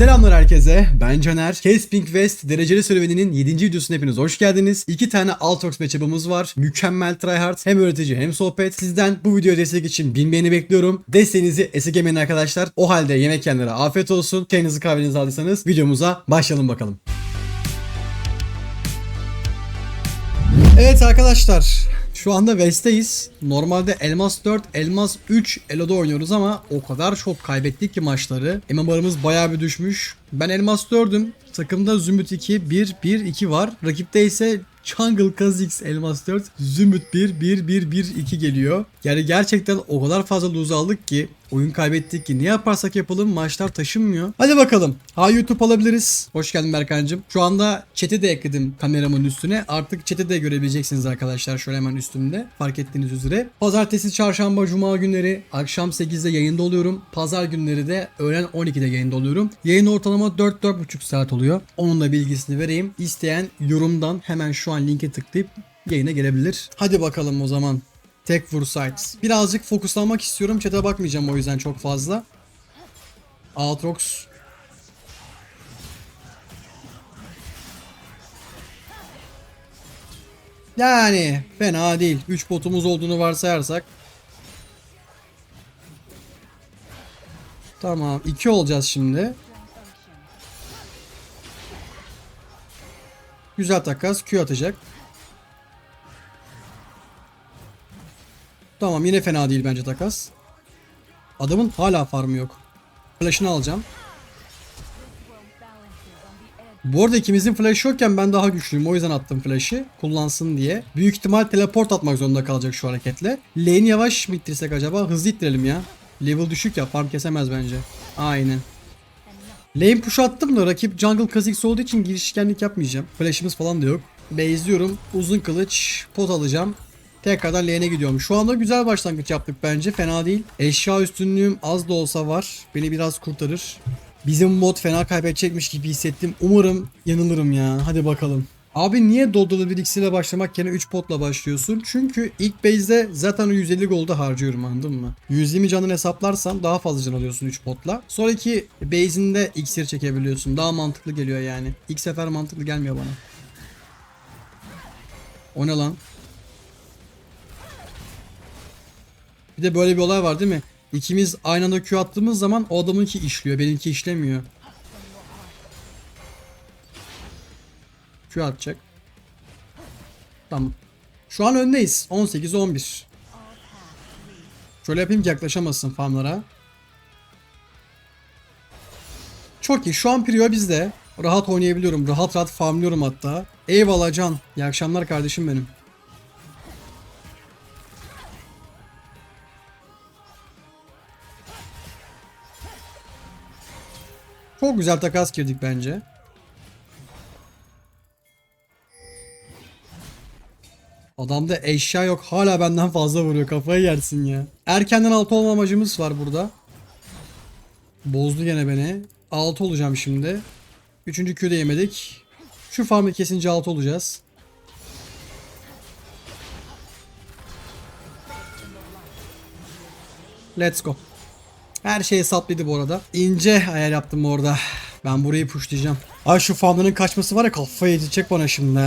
Selamlar herkese. Ben Caner. Casping West dereceli serüveninin 7. videosuna hepiniz hoş geldiniz. İki tane Altrox matchup'ımız var. Mükemmel tryhard. Hem öğretici hem sohbet. Sizden bu videoya destek için bin beğeni bekliyorum. Desteğinizi esirgemeyin arkadaşlar. O halde yemek yiyenlere afiyet olsun. Çayınızı kahvenizi aldıysanız videomuza başlayalım bakalım. Evet arkadaşlar. Şu anda West'teyiz. Normalde Elmas 4, Elmas 3 Elo'da oynuyoruz ama o kadar çok kaybettik ki maçları. MMR'ımız bayağı bir düşmüş. Ben Elmas 4'üm. Takımda Zümrüt 2, 1, 1, 2 var. Rakipte ise Jungle Kha'Zix Elmas 4, Zümrüt 1, 1, 1, 1, 2 geliyor. Yani gerçekten o kadar fazla lose aldık ki oyun kaybettik ki ne yaparsak yapalım maçlar taşınmıyor. Hadi bakalım. Ha YouTube alabiliriz. Hoş geldin Berkancığım. Şu anda chat'i de ekledim kameramın üstüne. Artık chat'i de görebileceksiniz arkadaşlar. Şöyle hemen üstümde. Fark ettiğiniz üzere. Pazartesi, çarşamba, cuma günleri akşam 8'de yayında oluyorum. Pazar günleri de öğlen 12'de yayında oluyorum. Yayın ortalama 4-4,5 saat oluyor. Onun da bilgisini vereyim. İsteyen yorumdan hemen şu an linke tıklayıp yayına gelebilir. Hadi bakalım o zaman. Tek vur sites. Birazcık fokuslanmak istiyorum. Chat'e bakmayacağım o yüzden çok fazla. Aatrox. Yani fena değil. 3 botumuz olduğunu varsayarsak. Tamam. 2 olacağız şimdi. Güzel takas. Q atacak. Tamam yine fena değil bence takas. Adamın hala farmı yok. Flash'ını alacağım. Bu arada ikimizin flash yokken ben daha güçlüyüm. O yüzden attım flash'ı. Kullansın diye. Büyük ihtimal teleport atmak zorunda kalacak şu hareketle. Lane yavaş mı ittirsek acaba? Hızlı ittirelim ya. Level düşük ya. Farm kesemez bence. Aynen. Lane push attım da rakip jungle Kha'Zix olduğu için girişkenlik yapmayacağım. Flash'ımız falan da yok. Base'liyorum. Uzun kılıç. Pot alacağım. Tekrardan lane'e gidiyorum. Şu anda güzel başlangıç yaptık bence. Fena değil. Eşya üstünlüğüm az da olsa var. Beni biraz kurtarır. Bizim mod fena kaybedecekmiş gibi hissettim. Umarım yanılırım ya. Hadi bakalım. Abi niye Doddolu bir iksirle başlamak yerine 3 potla başlıyorsun? Çünkü ilk base'de zaten o 150 golda harcıyorum anladın mı? 120 canını hesaplarsan daha fazla can alıyorsun 3 potla. Sonraki base'inde iksir çekebiliyorsun. Daha mantıklı geliyor yani. İlk sefer mantıklı gelmiyor bana. O ne lan? Bir de böyle bir olay var değil mi? İkimiz aynı anda Q attığımız zaman o adamınki işliyor. Benimki işlemiyor. Q atacak. Tamam. Şu an öndeyiz. 18-11. Şöyle yapayım ki yaklaşamasın farmlara. Çok iyi. Şu an Prio bizde. Rahat oynayabiliyorum. Rahat rahat farmlıyorum hatta. Eyvallah Can. İyi akşamlar kardeşim benim. Çok güzel takas girdik bence. Adamda eşya yok. Hala benden fazla vuruyor. Kafayı yersin ya. Erkenden altı olma amacımız var burada. Bozdu gene beni. Altı olacağım şimdi. Üçüncü Q'de yemedik. Şu farmı kesince altı olacağız. Let's go. Her şey hesaplıydı bu arada. İnce ayar yaptım orada. Ben burayı pushlayacağım. Ay şu farmların kaçması var ya kafayı yiyecek bana şimdi.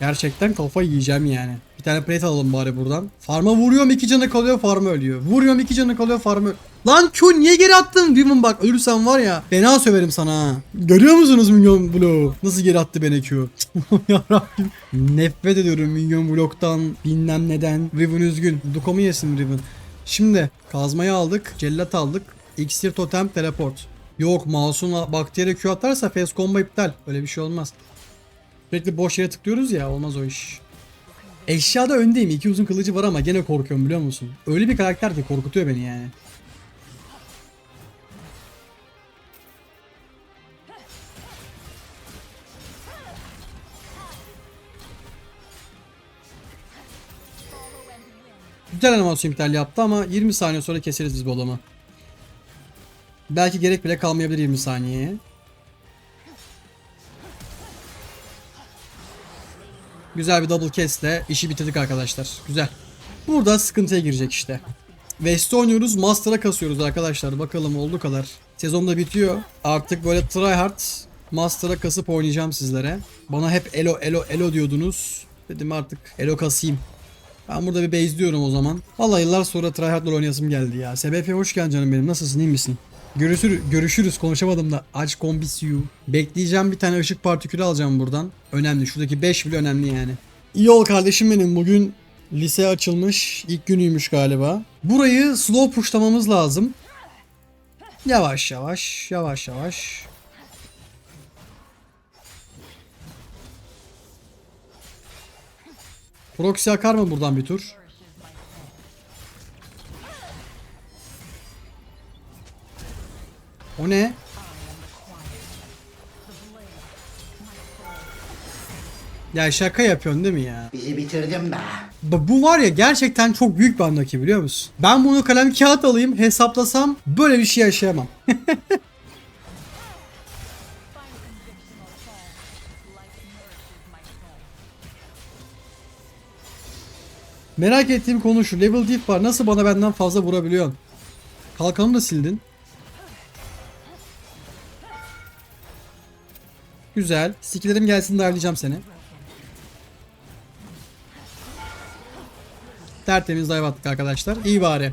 Gerçekten kafayı yiyeceğim yani. Bir tane plate alalım bari buradan. Farma vuruyorum iki canı kalıyor farmı ölüyor. Vuruyorum iki canı kalıyor farmı Lan Q niye geri attın? Demon bak ölürsen var ya fena söverim sana ha. Görüyor musunuz Minyon Blow? Nasıl geri attı beni Q? Yarabbim. Nefret ediyorum Minyon Block'tan bilmem neden. Riven üzgün. Dukomu yesin Riven. Şimdi kazmayı aldık. Cellat aldık. İksir totem teleport. Yok mouse'un bakteri Q atarsa face combo iptal. Öyle bir şey olmaz. Sürekli boş yere tıklıyoruz ya olmaz o iş. Eşyada öndeyim. İki uzun kılıcı var ama gene korkuyorum biliyor musun? Öyle bir karakter ki korkutuyor beni yani. Güzel animasyon iptal yaptı ama 20 saniye sonra keseriz biz bu adamı. Belki gerek bile kalmayabilir 20 saniyeye. Güzel bir double kesle işi bitirdik arkadaşlar. Güzel. Burada sıkıntıya girecek işte. West'te oynuyoruz. Master'a kasıyoruz arkadaşlar. Bakalım olduğu kadar. Sezon da bitiyor. Artık böyle tryhard Master'a kasıp oynayacağım sizlere. Bana hep elo elo elo diyordunuz. Dedim artık elo kasayım. Ben burada bir base diyorum o zaman. Vallahi yıllar sonra tryhard'la oynayasım geldi ya. SBF hoş geldin canım benim. Nasılsın iyi misin? Görüşürüz, görüşürüz konuşamadım da. Aç kombisiyu. Bekleyeceğim bir tane ışık partikülü alacağım buradan. Önemli. Şuradaki 5 bile önemli yani. İyi ol kardeşim benim. Bugün lise açılmış. ilk günüymüş galiba. Burayı slow pushlamamız lazım. Yavaş yavaş, yavaş yavaş. Proxy akar mı buradan bir tur? O ne? Ya şaka yapıyorsun değil mi ya? Bizi bitirdin be. Bu bu var ya gerçekten çok büyük bir andaki biliyor musun? Ben bunu kalem kağıt alayım hesaplasam böyle bir şey yaşayamam. Merak ettiğim konu şu. Level diff var. Nasıl bana benden fazla vurabiliyorsun? Kalkanı da sildin. Güzel. Skillerim gelsin de ayarlayacağım seni. Tertemiz dive attık arkadaşlar. İyi bari.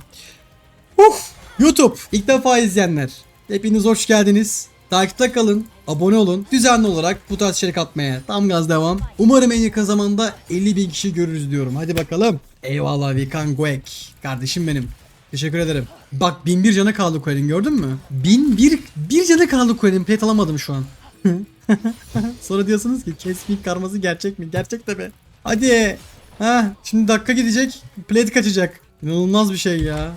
Uf! YouTube. İlk defa izleyenler. Hepiniz hoş geldiniz. Takipte kalın. Abone olun. Düzenli olarak bu tarz içerik atmaya. Tam gaz devam. Umarım en yakın zamanda 50 bin kişi görürüz diyorum. Hadi bakalım. Eyvallah Vikan Guek. Kardeşim benim. Teşekkür ederim. Bak 1001 canı kaldı Coel'in gördün mü? 1001 bir canı kaldı Coel'in. Pet alamadım şu an. Sonra diyorsunuz ki kesmik karması gerçek mi? Gerçek be. Hadi. Ha, şimdi dakika gidecek. Plate kaçacak. İnanılmaz bir şey ya.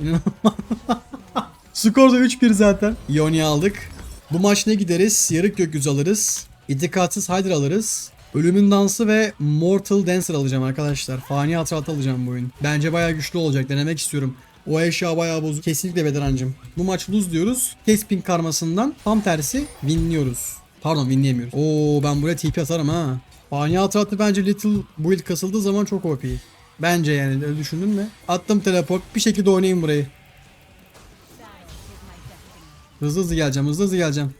İnanılmaz. Skor da 3-1 zaten. Ioni aldık. Bu maç ne gideriz? Yarık gökyüzü alırız. İtikatsız Hydra alırız. Ölümün Dansı ve Mortal Dancer alacağım arkadaşlar. Fani Hatrat alacağım bu oyun. Bence bayağı güçlü olacak. Denemek istiyorum. O eşya bayağı bozuk. Kesinlikle Bederancım. Bu maç lose diyoruz. Tespin karmasından tam tersi winliyoruz. Pardon winleyemiyoruz. Oo ben buraya TP atarım ha. Fani Hatrat'ı bence Little Build kasıldığı zaman çok OP. Bence yani öyle düşündün mü? Attım teleport. Bir şekilde oynayayım burayı. Hızlı hızlı geleceğim. Hızlı hızlı geleceğim.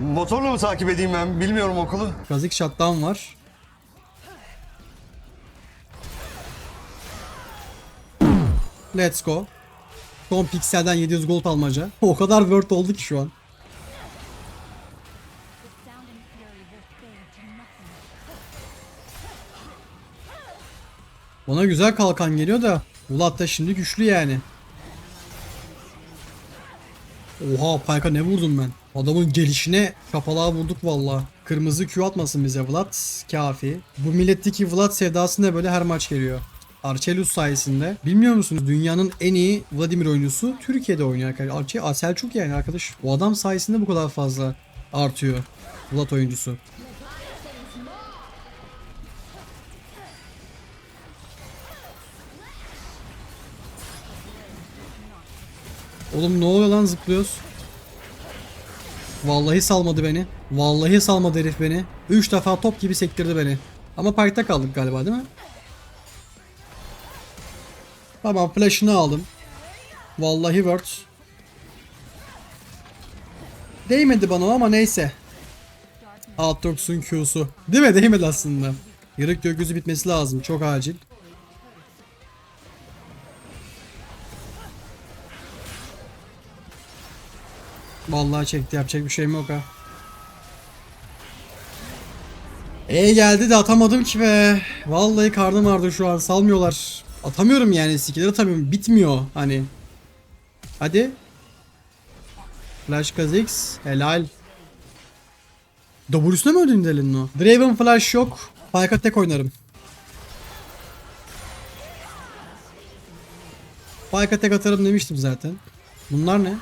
Motorla mı takip edeyim ben? Bilmiyorum okulu. Kazik shutdown var. Let's go. Son pikselden 700 gold almaca. O kadar word oldu ki şu an. Bana güzel kalkan geliyor da Vlad da şimdi güçlü yani. Oha Payka ne vurdum ben? Adamın gelişine kapalığa vurduk valla. Kırmızı Q atmasın bize Vlad. Kafi. Bu milletteki Vlad sevdası ne böyle her maç geliyor. Archelius sayesinde. Bilmiyor musunuz dünyanın en iyi Vladimir oyuncusu Türkiye'de oynuyor arkadaşlar. Arche Selçuk yani arkadaş. O adam sayesinde bu kadar fazla artıyor. Vlad oyuncusu. Oğlum ne oluyor lan zıplıyoruz? Vallahi salmadı beni. Vallahi salmadı herif beni. 3 defa top gibi sektirdi beni. Ama parkta kaldık galiba değil mi? Tamam flash'ını aldım. Vallahi word. Değmedi bana ama neyse. Aatrox'un Q'su. Değil mi? Değmedi aslında. Yarık gökyüzü bitmesi lazım. Çok acil. Vallahi çekti yapacak bir şeyim yok ha. E geldi de atamadım ki be. Vallahi karnım ağrıdı şu an salmıyorlar. Atamıyorum yani skiller atamıyorum. Bitmiyor hani. Hadi. Flash Kha'Zix. Helal. W'sune mi öldün delinin o? Draven Flash yok. Pyka tek oynarım. Pyka tek atarım demiştim zaten. Bunlar ne?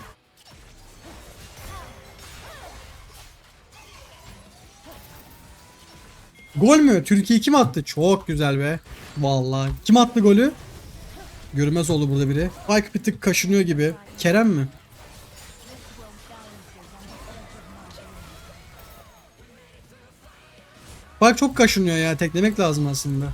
Gol mü? Türkiye kim attı? Çok güzel be. Vallahi. Kim attı golü? Görünmez oldu burada biri. Spike bir tık kaşınıyor gibi. Kerem mi? Bak çok kaşınıyor ya. Teklemek lazım aslında.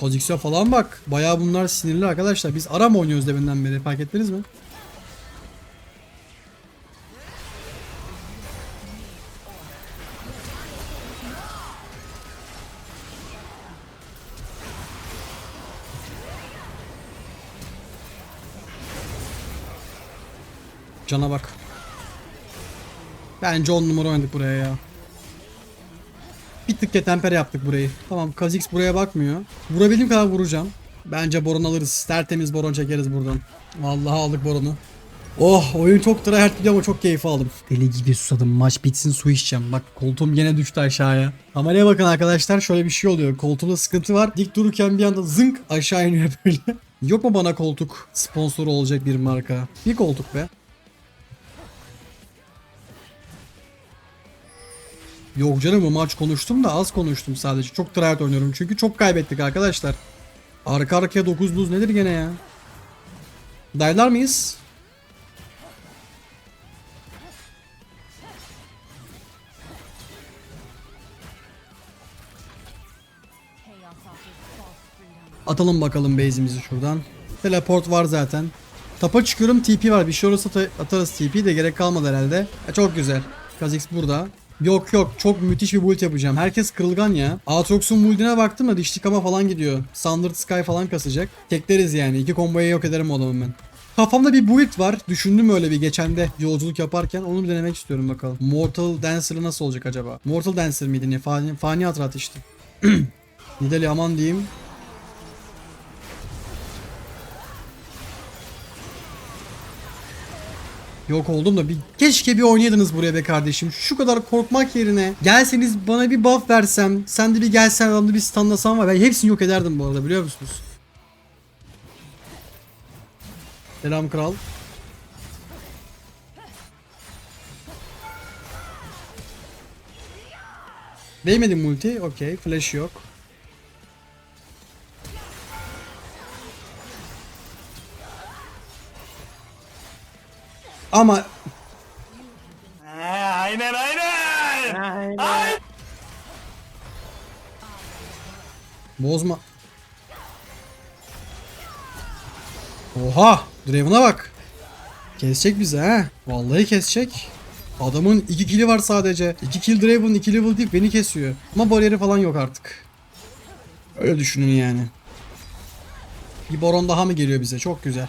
Kha'Zix'e falan bak. Bayağı bunlar sinirli arkadaşlar. Biz ara mı oynuyoruz deminden beri fark ettiniz mi? Cana bak. Bence 10 numara oynadık buraya ya. Bir tık ketempere yaptık burayı. Tamam Kha'Zix buraya bakmıyor. Vurabildiğim kadar vuracağım. Bence Boron alırız. Tertemiz Boron çekeriz buradan. Vallahi aldık Boron'u. Oh oyun çok tryhard gidiyor ama çok keyif aldım. Deli gibi susadım. Maç bitsin su içeceğim. Bak koltuğum gene düştü aşağıya. Kameraya bakın arkadaşlar şöyle bir şey oluyor. Koltuğumda sıkıntı var. Dik dururken bir anda zınk aşağı iniyor böyle. Yok mu bana koltuk sponsoru olacak bir marka? Bir koltuk be. Yok canım bu maç konuştum da az konuştum sadece. Çok tryhard oynuyorum çünkü çok kaybettik arkadaşlar. Arka arkaya 9 buz nedir gene ya? Daylar mıyız? Atalım bakalım base'imizi şuradan. Teleport var zaten. Tapa çıkıyorum TP var. Bir şey olursa ta- atarız TP de gerek kalmadı herhalde. Çok güzel. Kha'Zix burada. Yok yok çok müthiş bir build yapacağım. Herkes kırılgan ya. Aatrox'un build'ine baktım da dişlik ama falan gidiyor. Standard Sky falan kasacak. Tekleriz yani. İki komboyu yok ederim o adamın ben. Kafamda bir build var. Düşündüm öyle bir geçende yolculuk yaparken. Onu bir denemek istiyorum bakalım. Mortal Dancer'ı nasıl olacak acaba? Mortal Dancer miydi ne? Fani, fani hatrat işte. Nidali aman diyeyim. Yok oldum da bir keşke bir oynaydınız buraya be kardeşim. Şu kadar korkmak yerine gelseniz bana bir buff versem, sen de bir gelsen adamda bir stunlasan var. Ben hepsini yok ederdim bu arada biliyor musunuz? Selam kral. Değmedim multi. Okey. Flash yok. Ama Aynen aynen. bozma. Oha! Draven'a bak. Kesecek bizi ha. Vallahi kesecek. Adamın 2 kill'i var sadece. 2 kill Draven, 2 level deyip beni kesiyor. Ama bariyeri falan yok artık. Öyle düşünün yani. Bir baron daha mı geliyor bize? Çok güzel.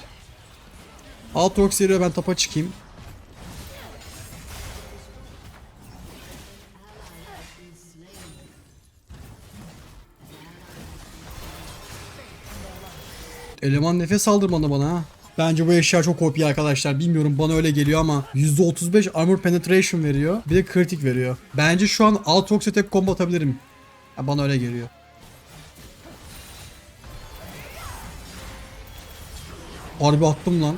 Aatrox geliyor ben tapa çıkayım. Eleman nefes aldırmadı bana. Bence bu eşya çok OP arkadaşlar. Bilmiyorum bana öyle geliyor ama %35 armor penetration veriyor. Bir de kritik veriyor. Bence şu an Aatrox'e tek combo atabilirim. Ya bana öyle geliyor. Harbi attım lan.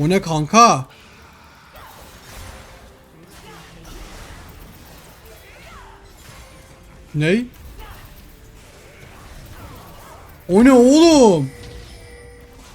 O ne kanka? Ney? O ne oğlum?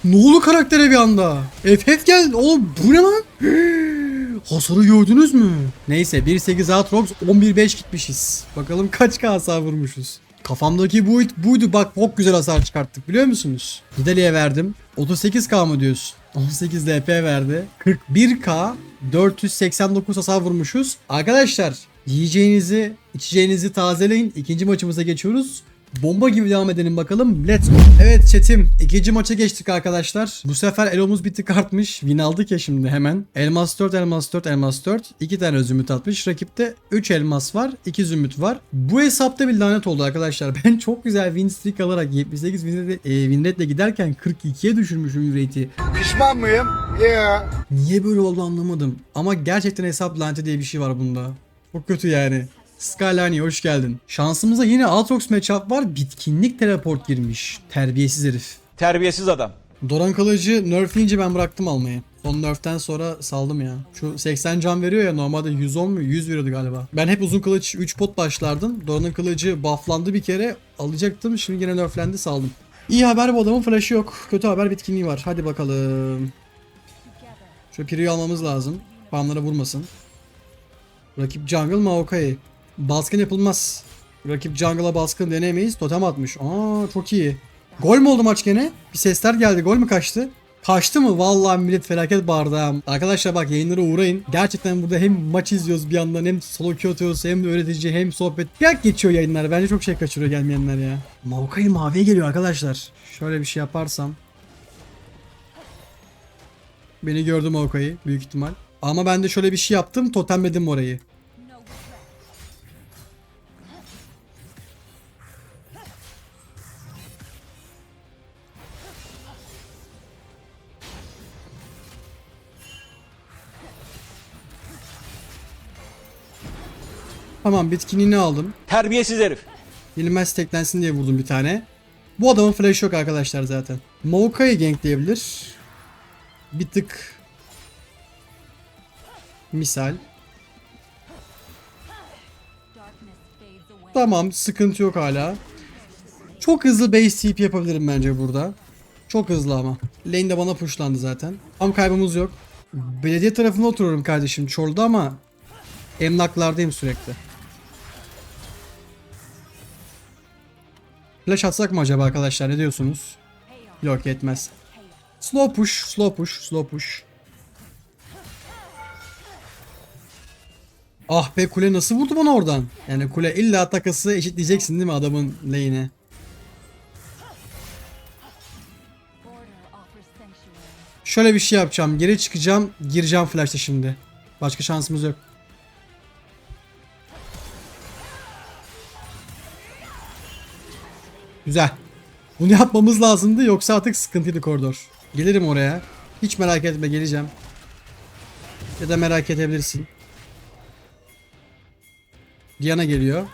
Ne oldu karaktere bir anda? FF geldi. Oğlum bu ne lan? Hasarı gördünüz mü? Neyse 1.8 Aatrox 11.5 gitmişiz. Bakalım kaç k hasar vurmuşuz. Kafamdaki build buydu bak çok güzel hasar çıkarttık biliyor musunuz? Nidalee'ye verdim. 38k mı diyorsun? 18 DP verdi. 41k 489 hasar vurmuşuz. Arkadaşlar yiyeceğinizi, içeceğinizi tazeleyin. İkinci maçımıza geçiyoruz. Bomba gibi devam edelim bakalım. Let's go. Evet chatim. ikinci maça geçtik arkadaşlar. Bu sefer elomuz bir tık artmış. Win aldık ya şimdi hemen. Elmas 4, elmas 4, elmas 4. 2 tane zümrüt atmış. Rakipte 3 elmas var. 2 zümrüt var. Bu hesapta bir lanet oldu arkadaşlar. Ben çok güzel win streak alarak 78 win, rate, e, win rate'le giderken 42'ye düşürmüşüm win rate'i. Pişman mıyım? Yeah. Niye böyle oldu anlamadım. Ama gerçekten hesap laneti diye bir şey var bunda. Çok kötü yani. Skylani hoş geldin. Şansımıza yine Aatrox matchup var. Bitkinlik teleport girmiş. Terbiyesiz herif. Terbiyesiz adam. Doran kılıcı nerfleyince ben bıraktım almayı. Son nerften sonra saldım ya. Şu 80 can veriyor ya normalde 110 mu 100 veriyordu galiba. Ben hep uzun kılıç 3 pot başlardım. Doran'ın kılıcı bufflandı bir kere alacaktım. Şimdi yine nerflendi saldım. İyi haber bu adamın flash'ı yok. Kötü haber bitkinliği var. Hadi bakalım. Şu Piri'yi almamız lazım. Farmlara vurmasın. Rakip jungle Maokai. Baskın yapılmaz. Rakip jungle'a baskın denemeyiz. Totem atmış. Aa çok iyi. Gol mü oldu maç gene? Bir sesler geldi. Gol mü kaçtı? Kaçtı mı? Vallahi millet felaket ha. Arkadaşlar bak yayınlara uğrayın. Gerçekten burada hem maç izliyoruz bir yandan hem solo queue atıyoruz hem öğretici hem sohbet. Hak geçiyor yayınlar. Bence çok şey kaçırıyor gelmeyenler ya. Maokai maviye geliyor arkadaşlar. Şöyle bir şey yaparsam. Beni gördü Maokai büyük ihtimal. Ama ben de şöyle bir şey yaptım. Totemledim orayı. Tamam bitkinliğini aldım. Terbiyesiz herif. Yenilmez teklensin diye vurdum bir tane. Bu adamın flash yok arkadaşlar zaten. Maokai'yi gankleyebilir. Bir tık misal. Tamam sıkıntı yok hala. Çok hızlı base TP yapabilirim bence burada. Çok hızlı ama. Lane de bana pushlandı zaten. Tam kaybımız yok. Belediye tarafında oturuyorum kardeşim Çorlu'da ama emlaklardayım sürekli. Flash atsak mı acaba arkadaşlar ne diyorsunuz? Yok yetmez. Slow push, slow push, slow push. Ah be kule nasıl vurdu bana oradan? Yani kule illa takası eşitleyeceksin değil mi adamın sanctuary. Şöyle bir şey yapacağım. Geri çıkacağım. Gireceğim flash'ta şimdi. Başka şansımız yok. Güzel. Bunu yapmamız lazımdı yoksa artık sıkıntıydı koridor. Gelirim oraya. Hiç merak etme geleceğim. Ya da merak edebilirsin. Diana geliyor.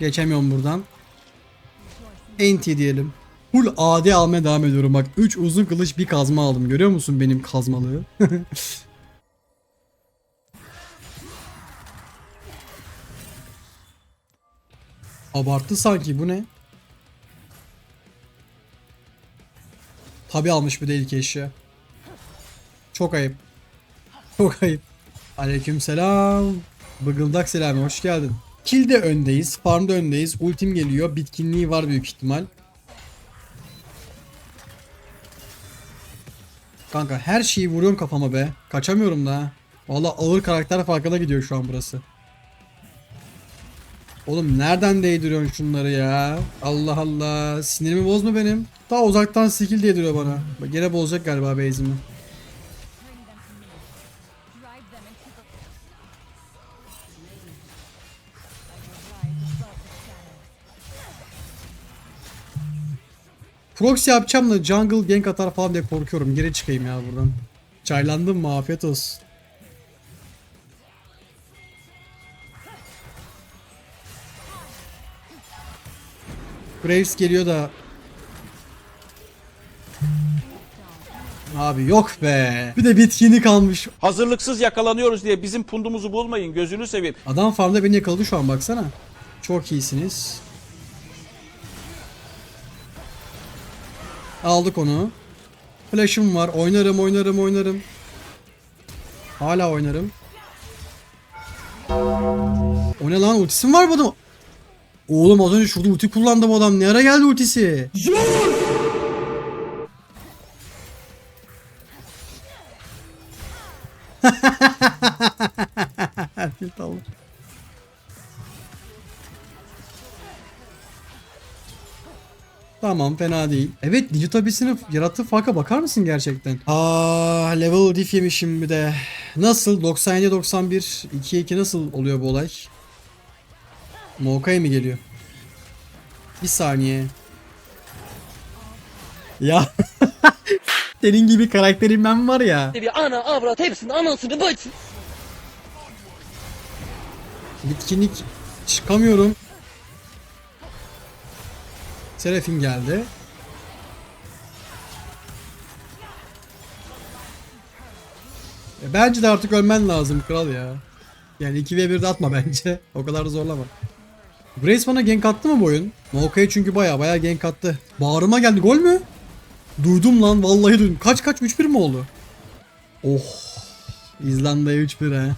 Geçemiyorum buradan. Enti diyelim. Full AD almaya devam ediyorum bak. 3 uzun kılıç bir kazma aldım. Görüyor musun benim kazmalığı? Abarttı sanki bu ne? Tabi almış bir de ilk eşya. Çok ayıp. Çok ayıp. Aleykümselam. Bıgıldak selamı hoş geldin. Kill'de öndeyiz. Farm'da öndeyiz. Ultim geliyor. Bitkinliği var büyük ihtimal. Kanka her şeyi vuruyorum kafama be. Kaçamıyorum da. Valla ağır karakter farkına gidiyor şu an burası. Oğlum nereden değdiriyorsun şunları ya? Allah Allah. Sinirimi bozma benim. Daha uzaktan skill değdiriyor bana. Bak gene bozacak galiba base'imi. Proxy yapacağım da jungle gank atar falan diye korkuyorum. Geri çıkayım ya buradan. Çaylandım mı? Afiyet olsun. Graves geliyor da Abi yok be. Bir de bitkini kalmış. Hazırlıksız yakalanıyoruz diye bizim pundumuzu bulmayın gözünü seveyim. Adam farmda beni yakaladı şu an baksana. Çok iyisiniz. Aldık onu. Flash'ım var. Oynarım oynarım oynarım. Hala oynarım. O ne lan ultisi var bu adam? Oğlum az önce şurada ulti kullandı bu adam. Ne ara geldi ultisi? Tilt aldım. Tamam fena değil. Evet Digitabis'in yarattığı farka bakar mısın gerçekten? Aa level diff yemişim bir de. Nasıl? 97 91 2'ye 2 nasıl oluyor bu olay? Mokai mi geliyor? Bir saniye. Ya senin gibi karakterim ben var ya. bir ana avrat hepsinin anasını bacı. Bitkinlik çıkamıyorum. Serafin geldi. E, bence de artık ölmen lazım kral ya. Yani 2v1'de atma bence. O kadar da zorlama. Grace bana gank attı mı bu oyun? Maokai çünkü baya baya gank attı. Bağrıma geldi. Gol mü? Duydum lan vallahi duydum. Kaç kaç 3-1 mi oldu? Oh. İzlanda'ya 3-1 ha.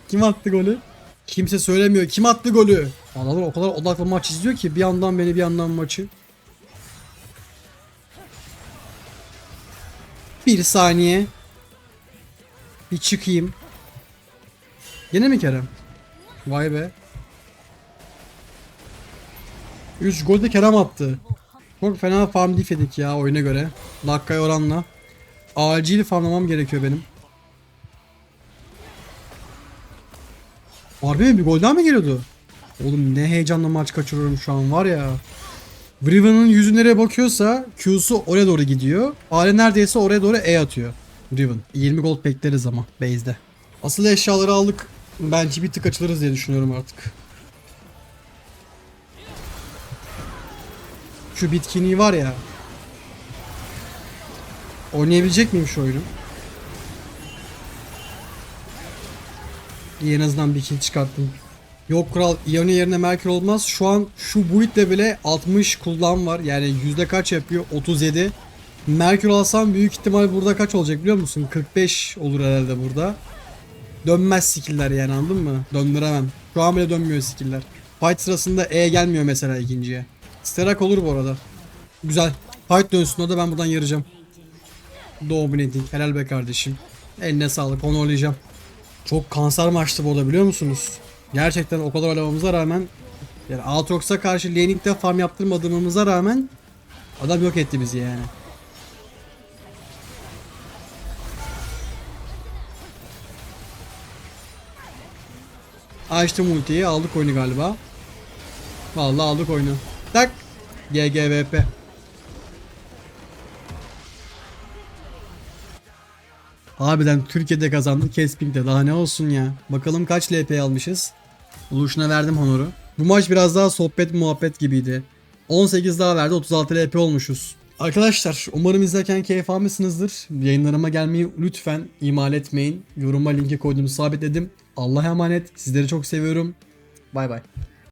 Kim attı golü? Kimse söylemiyor. Kim attı golü? Adamlar o kadar odaklı maç izliyor ki bir yandan beni bir yandan maçı. Bir saniye. Bir çıkayım. Yine mi Kerem? Vay be. 3 gol de Kerem attı. Çok fena farm diff yedik ya oyuna göre. Dakikaya oranla. Acil farmlamam gerekiyor benim. Harbi mi bir gol daha mı geliyordu? Oğlum ne heyecanla maç kaçırıyorum şu an var ya. Riven'ın yüzü nereye bakıyorsa Q'su oraya doğru gidiyor. Fare neredeyse oraya doğru E atıyor. Riven. 20 gold bekleriz ama base'de. Asıl eşyaları aldık. Bence bir tık açılırız diye düşünüyorum artık. Şu bitkinliği var ya. Oynayabilecek miyim şu oyunu? İyi en azından bir kill çıkarttım. Yok kral Ione yerine Merkür olmaz. Şu an şu build'le bile 60 cooldown var. Yani yüzde kaç yapıyor? 37. Merkür alsam büyük ihtimal burada kaç olacak biliyor musun? 45 olur herhalde burada. Dönmez skill'ler yani anladın mı? Döndüremem. Şu an bile dönmüyor skill'ler. Fight sırasında E gelmiyor mesela ikinciye. Sterak olur bu arada. Güzel. Fight dönsün o da ben buradan yarayacağım. Dominating. Helal be kardeşim. Eline sağlık. Onu oynayacağım. Çok kanser maçtı bu arada biliyor musunuz? Gerçekten o kadar oynamamıza rağmen yani Aatrox'a karşı laning'de farm yaptırmadığımıza rağmen adam yok etti bizi yani. Açtım ultiyi aldık oyunu galiba. Vallahi aldık oyunu. Tak. GGVP. Harbiden Türkiye'de kazandık Kesping'de daha ne olsun ya. Bakalım kaç LP almışız. Buluşuna verdim honoru. Bu maç biraz daha sohbet muhabbet gibiydi. 18 daha verdi 36 LP olmuşuz. Arkadaşlar umarım izlerken keyif almışsınızdır. Yayınlarıma gelmeyi lütfen ihmal etmeyin. Yoruma linki koydum sabitledim. Allah'a emanet. Sizleri çok seviyorum. Bay bay.